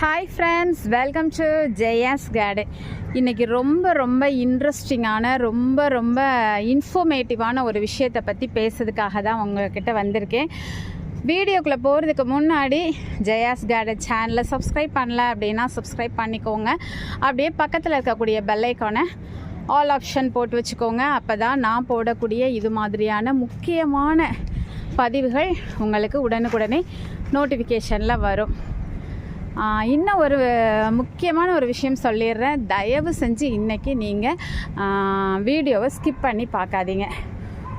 Hi friends welcome to Jaya's garden இன்றைக்கி ரொம்ப ரொம்ப இன்ட்ரெஸ்டிங்கான ரொம்ப ரொம்ப இன்ஃபர்மேட்டிவான ஒரு விஷயத்தை பற்றி பேசுறதுக்காக தான் உங்ககிட்ட வந்திருக்கேன். வீடியோக்குள்ளே போகிறதுக்கு முன்னாடி ஜெயாஸ் கார்டன் சேனலை சப்ஸ்கிரைப் பண்ணல அப்படின்னா சப்ஸ்கிரைப் பண்ணிக்கோங்க. அப்படியே பக்கத்தில் இருக்கக்கூடிய பெல் ஆல் ஆப்ஷன் போட்டு வச்சுக்கோங்க. அப்போ தான் நான் போடக்கூடிய இது மாதிரியான முக்கியமான பதிவுகள் உங்களுக்கு உடனுக்குடனே நோட்டிஃபிகேஷனில் வரும். இன்னும் ஒரு முக்கியமான ஒரு விஷயம் சொல்லிடுறேன். தயவு செஞ்சு இன்றைக்கி நீங்கள் வீடியோவை ஸ்கிப் பண்ணி பார்க்காதீங்க.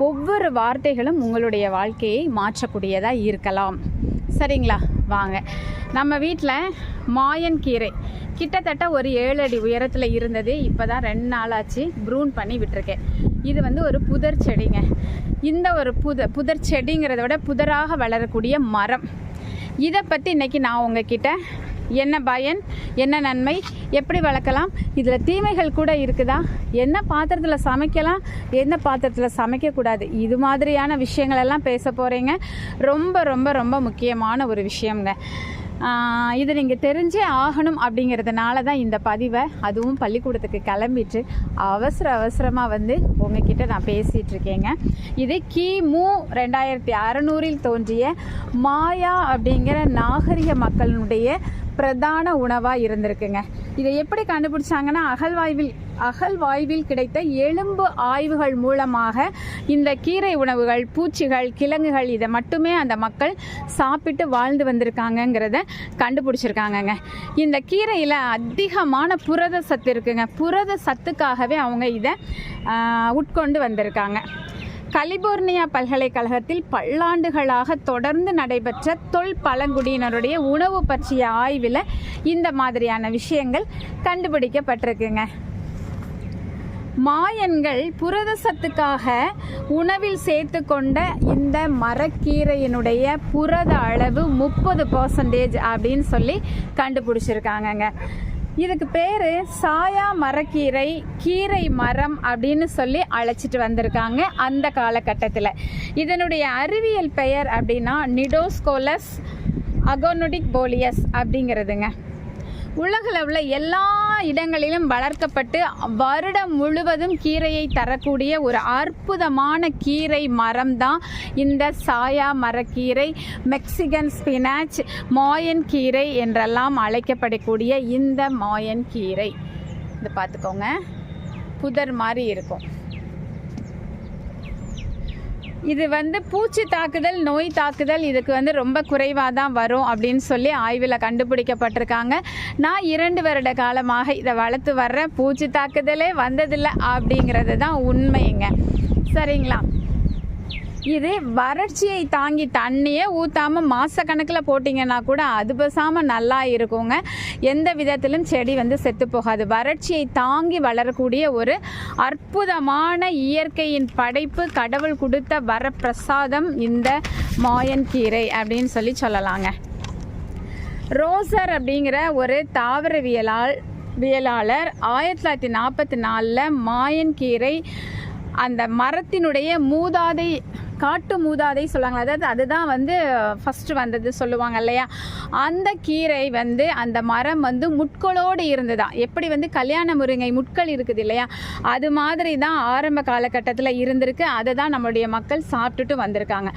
ஒவ்வொரு வார்த்தைகளும் உங்களுடைய வாழ்க்கையை மாற்றக்கூடியதாக இருக்கலாம். சரிங்களா? வாங்க. நம்ம வீட்டில் மாயன் கீரை. கிட்டத்தட்ட ஒரு ஏழு அடி உயரத்தில் இருந்தது. இப்போ தான் ரெண்டு நாளாச்சு ப்ரூன் பண்ணி விட்டுருக்கேன். இது வந்து ஒரு புதர் செடிங்க. இந்த ஒரு புத புதர் செடிங்கிறத விட புதராக வளரக்கூடிய மரம். இதை பற்றி இன்றைக்கி நான் உங்ககிட்ட என்ன பயன்? என்ன நன்மை? எப்படி வளர்க்கலாம்? இதில் தீமைகள் கூட இருக்குதா? என்ன பாத்திரத்தில் சமைக்கலாம்? என்ன பாத்திரத்தில் சமைக்கக்கூடாது? இது மாதிரியான விஷயங்களெல்லாம் பேச போகிறீங்க ரொம்ப ரொம்ப ரொம்ப முக்கியமான ஒரு விஷயங்க. இது நீங்கள் தெரிஞ்சே ஆகணும் அப்படிங்கிறதுனால தான் இந்த பதிவை அதுவும் பள்ளிக்கூடத்துக்கு கிளம்பிட்டு அவசர அவசரமாக வந்து உங்ககிட்ட நான் பேசிகிட்டு இருக்கேங்க இது கிமு ரெண்டாயிரத்தி அறநூறில் தோன்றிய மாயா அப்படிங்கிற நாகரிக மக்களுடைய பிரதான உணவாக இருந்திருக்குங்க. இதை எப்படி கண்டுபிடிச்சாங்கன்னா அகழ்வாய்வில் அகழ்வாய்வில் கிடைத்த எலும்பு ஆய்வுகள் மூலமாக இந்த கீரை உணவுகள் பூச்சிகள் கிழங்குகள் இதை மட்டுமே அந்த மக்கள் சாப்பிட்டு வாழ்ந்து வந்திருக்காங்கங்கிறத கண்டுபிடிச்சிருக்காங்கங்க. இந்த கீரையில் அதிகமான புரத சத்து இருக்குங்க. புரத சத்துக்காகவே அவங்க இதை உட்கொண்டு வந்திருக்காங்க. கலிபோர்னியா பல்கலைக்கழகத்தில் பல்லாண்டுகளாக தொடர்ந்து நடைபெற்ற தொல் பழங்குடியினருடைய உணவு பற்றிய ஆய்வில் இந்த மாதிரியான விஷயங்கள் கண்டுபிடிக்கப்பட்டிருக்குங்க. மாயன்கள் புரத சத்துக்காக உணவில் சேர்த்து கொண்ட இந்த மரக்கீரையினுடைய புரத அளவு முப்பது பர்சன்டேஜ் அப்படின்னு சொல்லி கண்டுபிடிச்சிருக்காங்கங்க. இதுக்கு பேர் சாயா மரக்கீரை கீரை மரம் அப்படின்னு சொல்லி அழைச்சிட்டு வந்திருக்காங்க அந்த காலகட்டத்தில். இதனுடைய அறிவியல் பெயர் அப்படின்னா நிடோஸ்கோலஸ் அகோனோடிக் போலியஸ் அப்படிங்கிறதுங்க. உலகளவில் எல்லா இடங்களிலும் வளர்க்கப்பட்டு வருடம் முழுவதும் கீரையை தரக்கூடிய ஒரு அற்புதமான கீரை மரம் தான் இந்த சாயா மரக்கீரை மெக்சிகன் ஸ்பினாச் மாயன் கீரை என்றெல்லாம் அழைக்கப்படக்கூடிய இந்த மாயன் கீரை. இது பார்த்துக்கோங்க. புதர் மாதிரி இருக்கும். இது வந்து பூச்சி தாக்குதல் நோய் தாக்குதல் இதுக்கு வந்து ரொம்ப குறைவாக தான் வரும் அப்படின்னு சொல்லி ஆய்வில் கண்டுபிடிக்கப்பட்டிருக்காங்க. நான் இரண்டு வருட காலமாக இதை வளர்த்து வர்றேன். பூச்சி தாக்குதலே வந்ததில்லை அப்படிங்கிறது தான் உண்மைங்க. சரிங்களா? இது வறட்சியை தாங்கி தண்ணியே ஊற்றாமல் மாதக்கணக்கில் போட்டிங்கன்னா கூட அது பேசாமல் நல்லா இருக்குங்க. எந்த விதத்திலும் செடி வந்து செத்து போகாது. வறட்சியை தாங்கி வளரக்கூடிய ஒரு அற்புதமான இயற்கையின் படைப்பு கடவுள் கொடுத்த வரப்பிரசாதம் இந்த மாயன் கீரை அப்படின்னு சொல்லி சொல்லலாங்க. ரோசர் அப்படிங்கிற ஒரு தாவரவியலால் வியலாளர் ஆயிரத்தி தொள்ளாயிரத்தி நாற்பத்தி நாலில் மாயன் கீரை அந்த மரத்தினுடைய மூதாதை காட்டு மூதாதை சொல்லுவாங்க. அதாவது அதுதான் வந்து ஃபஸ்ட்டு வந்தது சொல்லுவாங்க இல்லையா? அந்த கீரை வந்து அந்த மரம் வந்து முட்களோடு இருந்ததாம் எப்படி வந்து கல்யாண முருங்கை முட்கள் இருக்குது இல்லையா? அது மாதிரி தான் ஆரம்ப காலகட்டத்தில் இருந்திருக்கு. அதை தான் நம்மளுடைய மக்கள் சாப்பிட்டுட்டு வந்திருக்காங்க.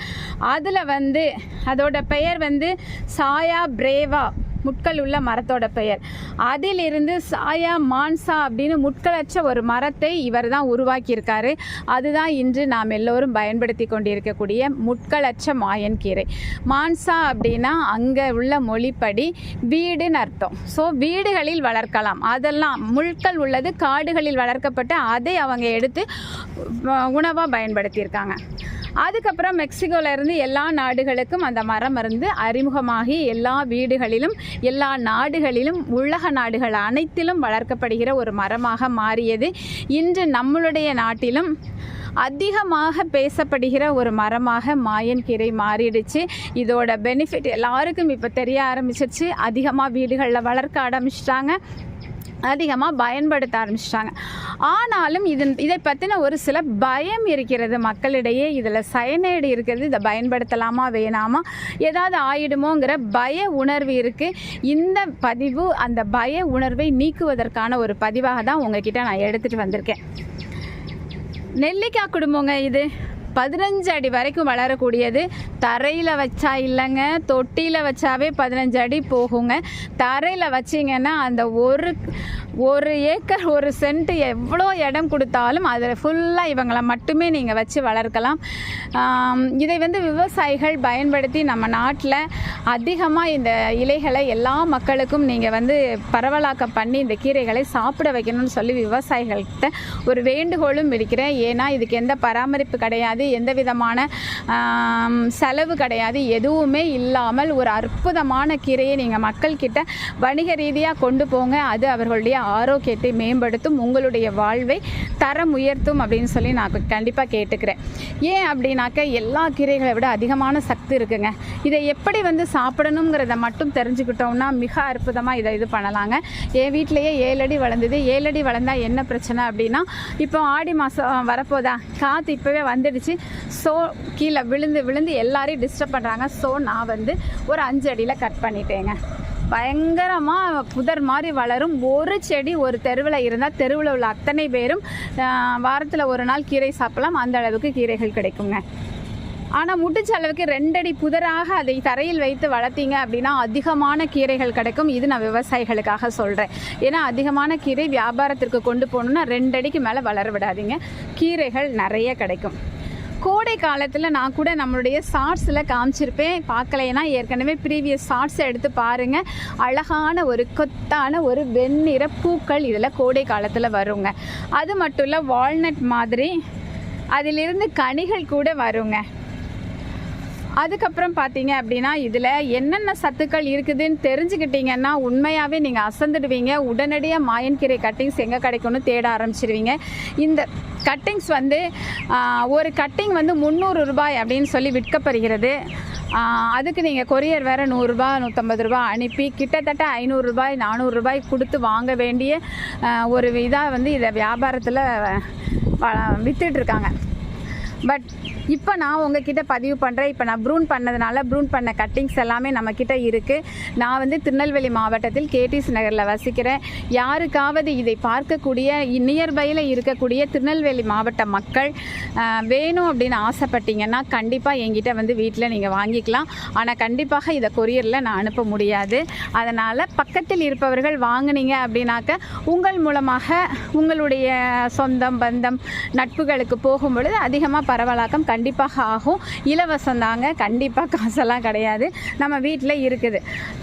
அதில் வந்து அதோட பெயர் வந்து சாயா பிரேவா முட்கள் உள்ள மரத்தோட பெயர். அதிலிருந்து சாயா மான்சா அப்படின்னு முட்களற்ற ஒரு மரத்தை இவர் தான் உருவாக்கியிருக்காரு. அதுதான் இன்று நாம் எல்லோரும் பயன்படுத்தி கொண்டிருக்கக்கூடிய முட்களற்ற மாயன் கீரை. மான்சா அப்படின்னா அங்கே உள்ள மொழிப்படி வீடுன்னு அர்த்தம். ஸோ வீடுகளில் வளர்க்கலாம். அதெல்லாம் முட்கள் உள்ளது காடுகளில் வளர்க்கப்பட்டு அதை அவங்க எடுத்து உணவாக பயன்படுத்தியிருக்காங்க. அதுக்கப்புறம் மெக்சிகோல இருந்து எல்லா நாடுகளுக்கும் அந்த மரம் இருந்து அறிமுகமாகி எல்லா வீடுகளிலும் எல்லா நாடுகளிலும் உலக நாடுகள் அனைத்திலும் வளர்க்கப்படுகிற ஒரு மரமாக மாறியது. இன்று நம்மளுடைய நாட்டிலும் அதிகமாக பேசப்படுகிற ஒரு மரமாக மாயன் கீரை மாறிடுச்சு. இதோட பெனிஃபிட் எல்லாருக்கும் இப்போ தெரிய ஆரம்பிச்சிருச்சு. அதிகமாக வீடுகளில் வளர்க்க ஆரம்பிச்சிட்டாங்க. அதிகமாக பயன்படுத்த ஆரம்பிச்சிட்டாங்க. ஆனாலும் இது இதை பற்றின ஒரு சில பயம் இருக்கிறது மக்களிடையே. இதில் சயனைடு இருக்கிறது இதை பயன்படுத்தலாமா வேணாமா ஏதாவது ஆயிடுமோங்கிற பய உணர்வு இருக்குது இந்த பதிவு அந்த பய உணர்வை நீக்குவதற்கான ஒரு பதிவாக தான் உங்ககிட்ட நான் எடுத்துகிட்டு வந்திருக்கேன். நெல்லிக்காய் குடும்பங்க இது. பதினஞ்சு அடி வரைக்கும் வளரக்கூடியது. தரையில் வச்சா இல்லைங்க. தொட்டியில் வச்சாவே பதினஞ்சு அடி போகுங்க. தரையில் வச்சிங்கன்னா அந்த ஒரு ஒரு ஏக்கர் ஒரு சென்ட் எவ்வளோ இடம் கொடுத்தாலும் அதில் ஃபுல்லாக இவங்களை மட்டுமே நீங்கள் வச்சு வளர்க்கலாம். இதை வந்து விவசாயிகள் பயன்படுத்தி நம்ம நாட்டில் அதிகமாக இந்த இலைகளை எல்லா மக்களுக்கும் நீங்கள் வந்து பரவலாக்கம் பண்ணி இந்த கீரைகளை சாப்பிட வைக்கணும்னு சொல்லி விவசாயிகள்கிட்ட ஒரு வேண்டுகோளும் விடுக்கிறேன். ஏன்னா இதுக்கு எந்த பராமரிப்பு கிடையாது எந்த விதமான செலவு கிடையாது எதுவுமே இல்லாமல் ஒரு அற்புதமான கீரையை நீங்கள் மக்கள்கிட்ட வணிக ரீதியாக கொண்டு போங்க. அது அவர்களுடைய ஆரோக்கியத்தை மேம்படுத்தும் உங்களுடைய வாழ்வை தரம் உயர்த்தும் அப்படின்னு சொல்லி நான் கண்டிப்பாக கேட்டுக்கிறேன். ஏன் அப்படின்னாக்க எல்லா கீரைகளை விட அதிகமான சக்தி இருக்குங்க. இதை எப்படி வந்து சாப்பிடணுங்கிறத மட்டும் தெரிஞ்சுக்கிட்டோம்னா மிக அற்புதமாக இதை இது பண்ணலாங்க. என் வீட்டிலையே ஏழடி வளர்ந்தது. ஏழடி வளர்ந்தால் என்ன பிரச்சனை அப்படின்னா இப்போ ஆடி மாதம் வரப்போதா? காற்று இப்போவே வந்துடுச்சு. ஸோ கீழே விழுந்து விழுந்து எல்லாரையும் டிஸ்டர்ப் பண்ணுறாங்க ஸோ நான் வந்து ஒரு அஞ்சு அடியில் கட் பண்ணிட்டேங்க. பயங்கரமாக புதர் மாதிரி வளரும். ஒரு செடி ஒரு தெருவில் இருந்தால் தெருவில் உள்ள அத்தனை பேரும் வாரத்தில் ஒரு நாள் கீரை சாப்பிடலாம். அந்த அளவுக்கு கீரைகள் கிடைக்குங்க. ஆனால் முடிஞ்ச அளவுக்கு ரெண்டடி புதராக அதை தரையில் வைத்து வளர்த்தீங்க அப்படின்னா அதிகமான கீரைகள் கிடைக்கும். இது நான் விவசாயிகளுக்காக சொல்கிறேன் ஏன்னா அதிகமான கீரை வியாபாரத்திற்கு கொண்டு போகணுன்னா ரெண்டடிக்கு மேலே வளர விடாதீங்க. கீரைகள் நிறைய கிடைக்கும். கோடை காலத்தில் நான் கூட நம்மளுடைய ஷார்ட்ஸில் காமிச்சிருப்பேன். பார்க்கலைன்னா ஏற்கனவே ப்ரீவியஸ் ஷார்ட்ஸை எடுத்து பாருங்கள் அழகான ஒரு கொத்தான ஒரு வெண்ணிற பூக்கள் இதில் கோடை காலத்தில் வருங்க. அது மட்டும் இல்லை வால்நட் மாதிரி அதிலிருந்து கனிகள் கூட வருங்க. அதுக்கப்புறம் பார்த்தீங்க அப்படின்னா இதில் என்னென்ன சத்துக்கள் இருக்குதுன்னு தெரிஞ்சுக்கிட்டீங்கன்னா உண்மையாகவே நீங்கள் அசந்துடுவீங்க. உடனடியாக மாயன்கீரை கட்டிங்ஸ் எங்கே கிடைக்கும்னு தேட ஆரம்பிச்சிருவீங்க. இந்த கட்டிங்ஸ் வந்து ஒரு கட்டிங் வந்து முந்நூறு ரூபாய் அப்படின்னு சொல்லி விற்கப்படுகிறது. அதுக்கு நீங்கள் கொரியர் வேறு நூறுரூபா நூற்றம்பது ரூபாய் அனுப்பி கிட்டத்தட்ட ஐநூறு ரூபாய் நானூறு ரூபாய் கொடுத்து வாங்க வேண்டிய ஒரு இதாக வந்து இதை வியாபாரத்தில் விற்றுட்ருக்காங்க பட் இப்போ நான் உங்ககிட்ட பதிவு பண்ணுறேன் இப்போ நான் ப்ரூன் பண்ணதுனால ப்ரூன் பண்ண கட்டிங்ஸ் எல்லாமே நம்மக்கிட்ட இருக்குது நான் வந்து திருநெல்வேலி மாவட்டத்தில் கேடிஸ் நகரில் வசிக்கிறேன். யாருக்காவது இதை பார்க்கக்கூடிய நியர்பையில் இருக்கக்கூடிய திருநெல்வேலி மாவட்ட மக்கள் வேணும் அப்படின்னு ஆசைப்பட்டீங்கன்னா கண்டிப்பாக என்கிட்ட வந்து வீட்டில் நீங்கள் வாங்கிக்கலாம். ஆனால் கண்டிப்பாக இதை கொரியரில் நான் அனுப்ப முடியாது. அதனால் பக்கத்தில் இருப்பவர்கள் வாங்குனீங்க அப்படின்னாக்க உங்கள் மூலமாக உங்களுடைய சொந்தம் பந்தம் நட்புகளுக்கு போகும் பொழுது அதிகமாக பரவலாக்கம் கண்டிப்பாக ஆகும். இலவசம் தாங்க. கண்டிப்பாக காசெல்லாம் கிடையாது. நம்ம வீட்டில் இருக்குது.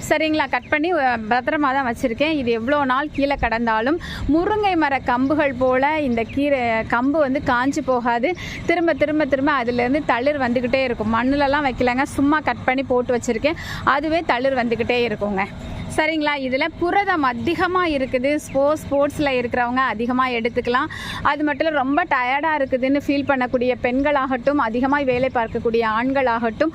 சரிங்களா? கட் பண்ணி பத்திரமா தான் வச்சுருக்கேன். இது எவ்வளோ நாள் கீழே கடந்தாலும் முருங்கை மர கம்புகள் போல் இந்த கீரை கம்பு வந்து காஞ்சு போகாது. திரும்ப திரும்ப திரும்ப அதுலேருந்து தளிர் வந்துக்கிட்டே இருக்கும். மண்ணுலலாம் வைக்கலங்க. சும்மா கட் பண்ணி போட்டு வச்சுருக்கேன். அதுவே தளிர் வந்துக்கிட்டே இருக்குங்க. சரிங்களா? இதில் புரதம் அதிகமாக இருக்குது. ஸ்போர்ட்ஸ் ஸ்போர்ட்ஸில் இருக்கிறவங்க அதிகமாக எடுத்துக்கலாம். அது மட்டும் இல்லை ரொம்ப டயர்டாக இருக்குதுன்னு ஃபீல் பண்ணக்கூடிய பெண்களாகட்டும் அதிகமாக வேலை பார்க்கக்கூடிய ஆண்களாகட்டும்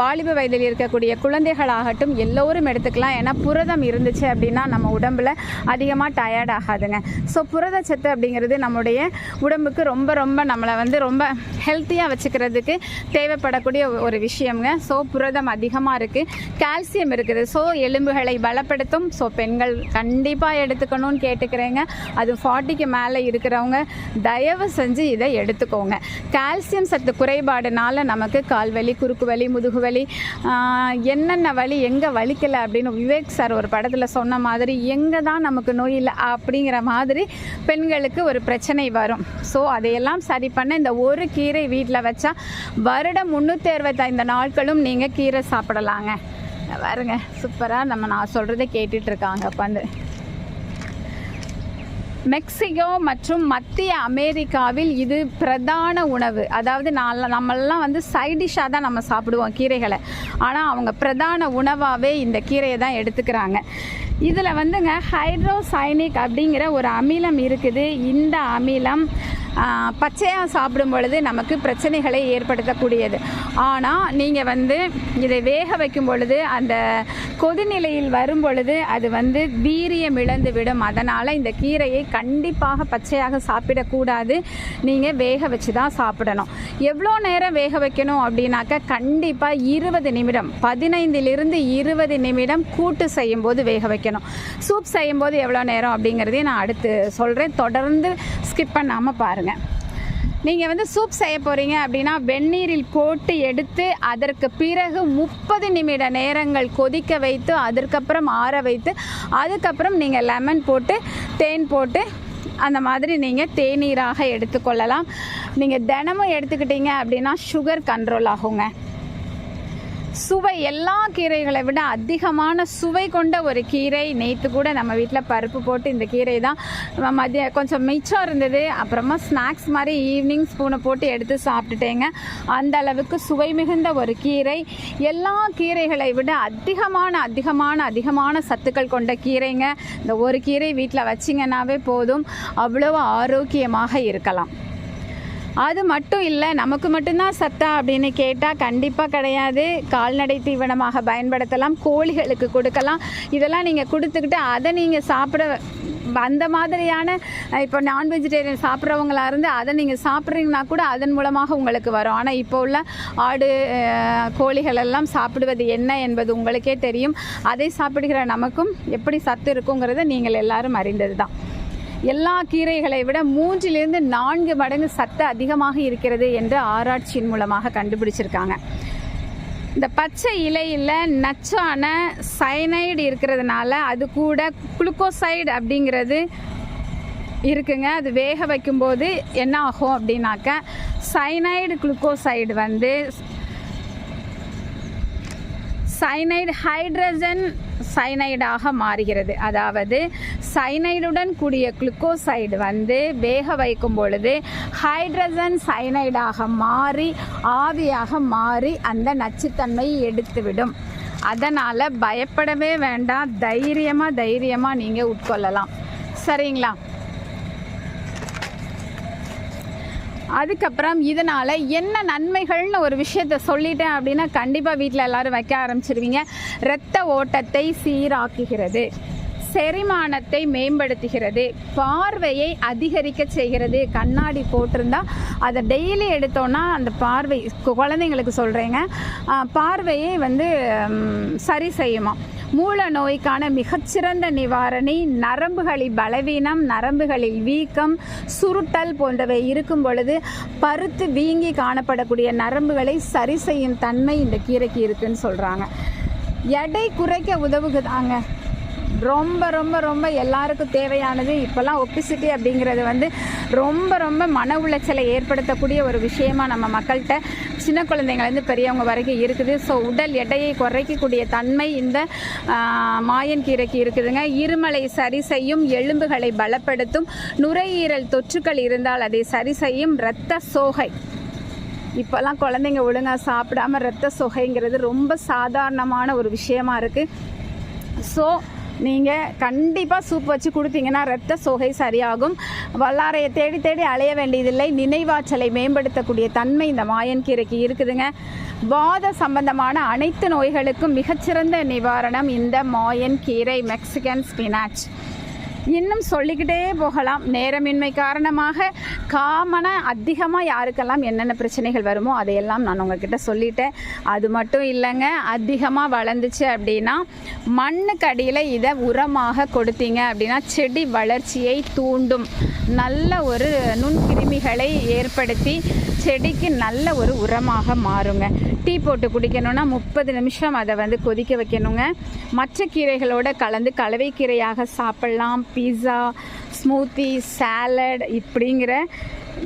வாலிப வயதில் இருக்கக்கூடிய குழந்தைகளாகட்டும் எல்லோரும் எடுத்துக்கலாம். ஏன்னா புரதம் இருந்துச்சு அப்படின்னா நம்ம உடம்புல அதிகமாக டயர்ட் ஆகாதுங்க. ஸோ புரதச்சத்து அப்படிங்கிறது நம்முடைய உடம்புக்கு ரொம்ப ரொம்ப நம்மளை வந்து ரொம்ப ஹெல்த்தியாக வச்சுக்கிறதுக்கு தேவைப்படக்கூடிய ஒரு விஷயம்ங்க. ஸோ புரதம் அதிகமாக இருக்குது கால்சியம் இருக்குது. ஸோ எலும்புகளை பலப்படுத்தும். ஸோ பெண்கள் கண்டிப்பாக எடுத்துக்கணும்னு கேட்டுக்கிறேங்க. அது ஃபார்ட்டிக்கு மேலே இருக்கிறவங்க தயவு செஞ்சு இதை எடுத்துக்கோங்க. கால்சியம் சத்து குறைபாடுனால நமக்கு கால்வலி குறுக்கு வலி முதுகு வலி என்னென்ன வலி எங்கே வலிக்கலை அப்படின்னு விவேக் சார் ஒரு படத்தில் சொன்ன மாதிரி எங்கே தான் நமக்கு நோய் இல்லை அப்படிங்கிற மாதிரி பெண்களுக்கு ஒரு பிரச்சனை வரும். ஸோ அதையெல்லாம் சரி பண்ண இந்த ஒரு கீரை வீட்டில் வச்சா வருடம் முந்நூற்றி அறுபத்தைந்து நாட்களும் நீங்கள் கீரை சாப்பிடலாங்க. பாருங்க சூப்பராக நம்ம நான் சொல்கிறத கேட்டுட்டு இருக்காங்க உட்காந்து மெக்சிகோ மற்றும் மத்திய அமெரிக்காவில் இது பிரதான உணவு. அதாவது நான் நம்மளாம் வந்து சைடிஷாக தான் நம்ம சாப்பிடுவோம் கீரைகளை. ஆனால் அவங்க பிரதான உணவாகவே இந்த கீரையை தான் எடுத்துக்கிறாங்க. இதில் வந்துங்க ஹைட்ரோசைனிக் அப்படிங்கிற ஒரு அமிலம் இருக்குது. இந்த அமிலம் பச்சையாக சாப்பிடும் பொழுது நமக்கு பிரச்சனைகளை ஏற்படுத்தக்கூடியது. ஆனால் நீங்கள் வந்து இதை வேக வைக்கும் பொழுது அந்த கொதிநிலையில் வரும் பொழுது அது வந்து வீரியம் இழந்து விடும். அதனால் இந்த கீரையை கண்டிப்பாக பச்சையாக சாப்பிடக்கூடாது. நீங்கள் வேக வச்சு தான் சாப்பிடணும். எவ்வளோ நேரம் வேக வைக்கணும் அப்படின்னாக்கா கண்டிப்பாக இருபது நிமிடம் பதினைந்திலிருந்து இருபது நிமிடம் கூட்டு செய்யும்போது வேக வைக்கணும். சூப் செய்யும்போது எவ்வளோ நேரம் அப்படிங்கிறதையும் நான் அடுத்து சொல்கிறேன் தொடர்ந்து ஸ்கிப் பண்ணாமல் பாருங்கள் நீங்கள் வந்து சூப் செய்ய போகிறீங்க அப்படின்னா வெந்நீரில் போட்டு எடுத்து அதற்கு பிறகு முப்பது நிமிட நேரங்கள் கொதிக்க வைத்து அதற்கப்புறம் ஆற வைத்து அதுக்கப்புறம் நீங்கள் லெமன் போட்டு தேன் போட்டு அந்த மாதிரி நீங்கள் தேநீராக எடுத்துக்கொள்ளலாம். நீங்கள் தினமும் எடுத்துக்கிட்டீங்க அப்படின்னா சுகர் கண்ட்ரோல் ஆகுங்க. சுவை எல்லா கீரைகளை விட அதிகமான சுவை கொண்ட ஒரு கீரை. நேற்று கூட நம்ம வீட்டில் பருப்பு போட்டு இந்த கீரை தான். மதிய கொஞ்சம் மிச்சம் இருந்தது. அப்புறமா ஸ்நாக்ஸ் மாதிரி ஈவினிங் ஸ்பூனை போட்டு எடுத்து சாப்பிட்டுட்டேங்க. அந்த அளவுக்கு சுவை மிகுந்த ஒரு கீரை. எல்லா கீரைகளை விட அதிகமான அதிகமான அதிகமான சத்துக்கள் கொண்ட கீரைங்க. இந்த ஒரு கீரை வீட்டில் வச்சிங்கன்னாவே போதும். அவ்வளோ ஆரோக்கியமாக இருக்கலாம். அது மட்டும் இல்லை நமக்கு மட்டும்தான் சத்தா அப்படின்னு கேட்டால் கண்டிப்பாக கிடையாது. கால்நடை தீவனமாக பயன்படுத்தலாம் கோழிகளுக்கு கொடுக்கலாம். இதெல்லாம் நீங்கள் கொடுத்துக்கிட்டு அதை நீங்கள் சாப்பிட அந்த மாதிரியான இப்போ நான் வெஜிடேரியன் சாப்பிட்றவங்களா இருந்து அதை நீங்கள் சாப்பிட்றீங்கன்னா கூட அதன் மூலமாக உங்களுக்கு வரும். ஆனால் இப்போ உள்ள ஆடு கோழிகள் எல்லாம் சாப்பிடுவது என்ன என்பது உங்களுக்கே தெரியும். அதை சாப்பிடுகிற நமக்கும் எப்படி சத்து இருக்குங்கிறத நீங்கள் எல்லாரும் அறிந்தது தான் எல்லா கீரைகளை விட மூன்றிலிருந்து நான்கு மடங்கு சத்து அதிகமாக இருக்கிறது என்று ஆராய்ச்சியின் மூலமாக கண்டுபிடிச்சிருக்காங்க. இந்த பச்சை இலையில் நச்சான சைனைடு இருக்கிறதுனால அது கூட குளுக்கோசைடு அப்படிங்கிறது இருக்குங்க. அது வேக வைக்கும்போது என்ன ஆகும் அப்படின்னாக்க சைனைடு குளுக்கோசைடு வந்து சைனைடு ஹைட்ரஜன் சைனைடாக மாறுகிறது. அதாவது சைனைடுடன் கூடிய குளுக்கோசைடு வந்து வேக வைக்கும் பொழுது ஹைட்ரஜன் சைனைடாக மாறி ஆவியாக மாறி அந்த நச்சுத்தன்மையை எடுத்துவிடும். அதனால் பயப்படவே வேண்டாம். தைரியமாக தைரியமாக நீங்கள் உட்கொள்ளலாம். சரிங்களா? அதுக்கப்புறம் இதனால் என்ன நன்மைகள்னு ஒரு விஷயத்த சொல்லிட்டேன் அப்படின்னா கண்டிப்பாக வீட்டில் எல்லாரும் வைக்க ஆரம்பிச்சிருவீங்க. இரத்த ஓட்டத்தை சீராக்குகிறது. செரிமானத்தை மேம்படுத்துகிறது. பார்வையை அதிகரிக்க செய்கிறது. கண்ணாடி போட்டிருந்தா அதை டெய்லி எடுத்தோன்னா அந்த பார்வை கு- குழந்தைங்களுக்கு சொல்கிறேங்க பார்வையை வந்து சரி செய்யுமா? மூல நோய்க்கான மிகச்சிறந்த நிவாரணி நரம்புகளில் பலவீனம் நரம்புகளில் வீக்கம் சுருட்டல் போன்றவை இருக்கும் பொழுது பருத்து வீங்கி காணப்படக்கூடிய நரம்புகளை சரி செய்யும் தன்மை இந்த கீரைக்கு இருக்குன்னு சொல்கிறாங்க எடை குறைக்க உதவுகுதாங்க. ரொம்ப ரொம்ப ரொம்ப எல்லாருக்கும் தேவையானது இப்போல்லாம் ஒப்பிசிட்டி அப்படிங்கிறது வந்து ரொம்ப ரொம்ப மன உளைச்சலை ஏற்படுத்தக்கூடிய ஒரு விஷயமா நம்ம மக்கள்கிட்ட சின்ன குழந்தைங்கள்லேருந்து பெரியவங்க வரைக்கும் இருக்குது. ஸோ உடல் எடையை குறைக்கக்கூடிய தன்மை இந்த மாயன் கீரைக்கு இருக்குதுங்க. இருமலை சரி செய்யும் எலும்புகளை பலப்படுத்தும். நுரையீரல் தொற்றுக்கள் இருந்தால் அதை சரி செய்யும் இரத்த சோகை. இப்போல்லாம் குழந்தைங்க ஒழுங்காக சாப்பிடாம ரத்த சொகைங்கிறது ரொம்ப சாதாரணமான ஒரு விஷயமா இருக்குது ஸோ நீங்கள் கண்டிப்பாக சூப் வச்சு கொடுத்தீங்கன்னா ரத்த சோகை சரியாகும். வல்லாரையை தேடி தேடி அலைய வேண்டியதில்லை. நினைவாற்றலை மேம்படுத்தக்கூடிய தன்மை இந்த மாயன் கீரைக்கு இருக்குதுங்க. வாத சம்பந்தமான அனைத்து நோய்களுக்கும் மிகச்சிறந்த நிவாரணம் இந்த மாயன் கீரை மெக்சிகன் ஸ்பினாச் இன்னும் சொல்லிக்கிட்டே போகலாம். நேரமின்மை காரணமாக காமனாக அதிகமாக யாருக்கெல்லாம் என்னென்ன பிரச்சனைகள் வருமோ அதையெல்லாம் நான் உங்ககிட்ட சொல்லிட்டேன். அது மட்டும் இல்லைங்க அதிகமாக வளர்ந்துச்சு அப்படின்னா மண்ணுக்கு அடியில் இதை உரமாக கொடுத்தீங்க அப்படின்னா செடி வளர்ச்சியை தூண்டும். நல்ல ஒரு நுண்கிருமிகளை ஏற்படுத்தி செடிக்கு நல்ல ஒரு உரமாக மாறுங்க. டீ போட்டு குடிக்கணும்னா முப்பது நிமிஷம் அதை வந்து கொதிக்க வைக்கணுங்க. மற்ற கீரைகளோட கலந்து கலவை கீரையாக சாப்பிட்லாம். பீஸா ஸ்மூத்தி சாலட் இப்படிங்கிற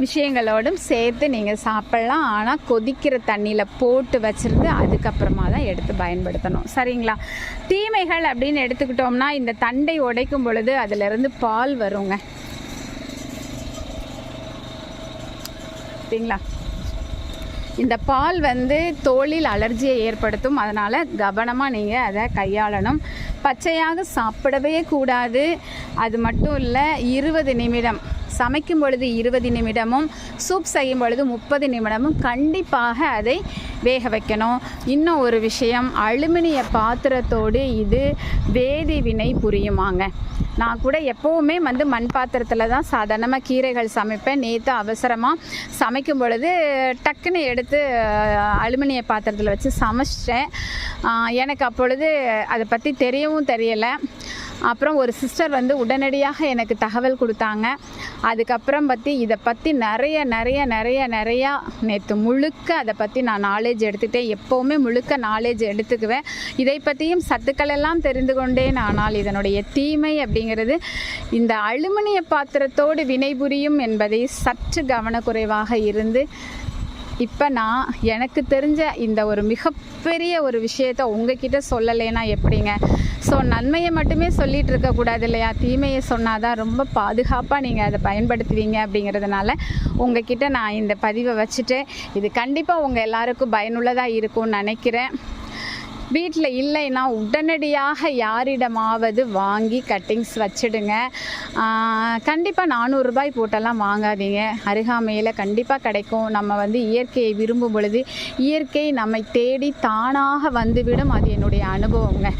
விஷயங்களோடும் சேர்த்து நீங்கள் சாப்பிட்லாம். ஆனால் கொதிக்கிற தண்ணியில் போட்டு வச்சிருந்து அதுக்கப்புறமா தான் எடுத்து பயன்படுத்தணும். சரிங்களா? தீமைகள் அப்படின்னு எடுத்துக்கிட்டோம்னா இந்த தண்டை உடைக்கும் பொழுது அதிலிருந்து பால் வருங்க. பார்த்தீங்களா? இந்த பால் வந்து தோலில் அலர்ஜியை ஏற்படுத்தும். அதனால் கவனமாக நீங்கள் அதை கையாளணும். பச்சையாக சாப்பிடவே கூடாது. அது மட்டும் இல்லை இருபது நிமிடம் சமைக்கும் பொழுது இருபது நிமிடமும் சூப் செய்யும் பொழுது முப்பது நிமிடமும் கண்டிப்பாக அதை வேக வைக்கணும். இன்னும் ஒரு விஷயம் அலுமினிய பாத்திரத்தோடு இது வேதி வினை புரியுமாங்க. நான் கூட எப்போவுமே வந்து மண் பாத்திரத்தில் தான் சாதாரணமாக கீரைகள் சமைப்பேன். நேற்று அவசரமாக சமைக்கும் பொழுது டக்குன்னு எடுத்து அலுமினிய பாத்திரத்தில் வச்சு சமைச்சிட்டேன். எனக்கு அப்பொழுது அதை பற்றி தெரியவும் தெரியலை. அப்புறம் ஒரு சிஸ்டர் வந்து உடனடியாக எனக்கு தகவல் கொடுத்தாங்க. அதுக்கப்புறம் பற்றி இதை பற்றி நிறைய நிறைய நிறைய நிறையா நேற்று முழுக்க அதை பற்றி நான் நாலேஜ் எடுத்துகிட்டேன் எப்போவுமே முழுக்க நாலேஜ் எடுத்துக்குவேன். இதை பற்றியும் சத்துக்கள் எல்லாம் தெரிந்து கொண்டேன். ஆனால் இதனுடைய தீமை அப்படிங்கிறது இந்த அலுமினிய பாத்திரத்தோடு வினைபுரியும் என்பதை சற்று கவனக்குறைவாக இருந்து இப்போ நான் எனக்கு தெரிஞ்ச இந்த ஒரு மிகப்பெரிய ஒரு விஷயத்த உங்ககிட்ட சொல்லலைன்னா எப்படிங்க? ஸோ நன்மையை மட்டுமே சொல்லிட்டு இருக்கக்கூடாது இல்லையா? தீமையை சொன்னால் தான் ரொம்ப பாதுகாப்பாக நீங்கள் அதை பயன்படுத்துவீங்க அப்படிங்கிறதுனால உங்ககிட்ட நான் இந்த பதிவை வச்சுட்டு இது கண்டிப்பாக உங்கள் எல்லாருக்கும் பயனுள்ளதாக இருக்கும்னு நினைக்கிறேன். வீட்டில் இல்லைன்னா உடனடியாக யாரிடமாவது வாங்கி கட்டிங்ஸ் வச்சிடுங்க. கண்டிப்பாக நானூறுரூபாய் போட்டெல்லாம் வாங்காதீங்க. அருகாமையில் கண்டிப்பாக கிடைக்கும். நம்ம வந்து இயற்கையை விரும்பும் பொழுது இயற்கை நம்மை தேடி தானாக வந்துவிடும். அது என்னுடைய அனுபவங்க.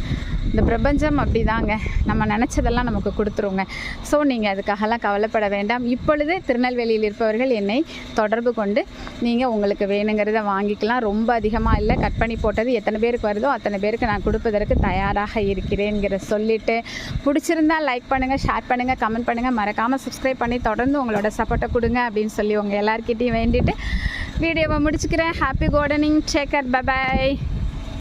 இந்த பிரபஞ்சம் அப்படிதாங்க. நம்ம நினச்சதெல்லாம் நமக்கு கொடுத்துருங்க. ஸோ நீங்கள் அதுக்காகலாம் கவலைப்பட வேண்டாம். இப்பொழுது திருநெல்வேலியில் இருப்பவர்கள் என்னை தொடர்பு கொண்டு நீங்கள் உங்களுக்கு வேணுங்கிறத வாங்கிக்கலாம். ரொம்ப அதிகமாக இல்லை. கட் பண்ணி போட்டது எத்தனை பேருக்கு வருதோ அத்தனை பேருக்கு நான் கொடுப்பதற்கு தயாராக இருக்கிறேங்கிற சொல்லிட்டு பிடிச்சிருந்தா லைக் பண்ணுங்கள் ஷேர் பண்ணுங்கள் கமெண்ட் பண்ணுங்கள் மறக்காமல் சப்ஸ்கிரைப் பண்ணி தொடர்ந்து உங்களோட சப்போர்ட்டை கொடுங்க அப்படின்னு சொல்லி உங்கள் எல்லாருக்கிட்டையும் வேண்டிட்டு வீடியோவை முடிச்சுக்கிறேன். Happy gardening shaker bye bye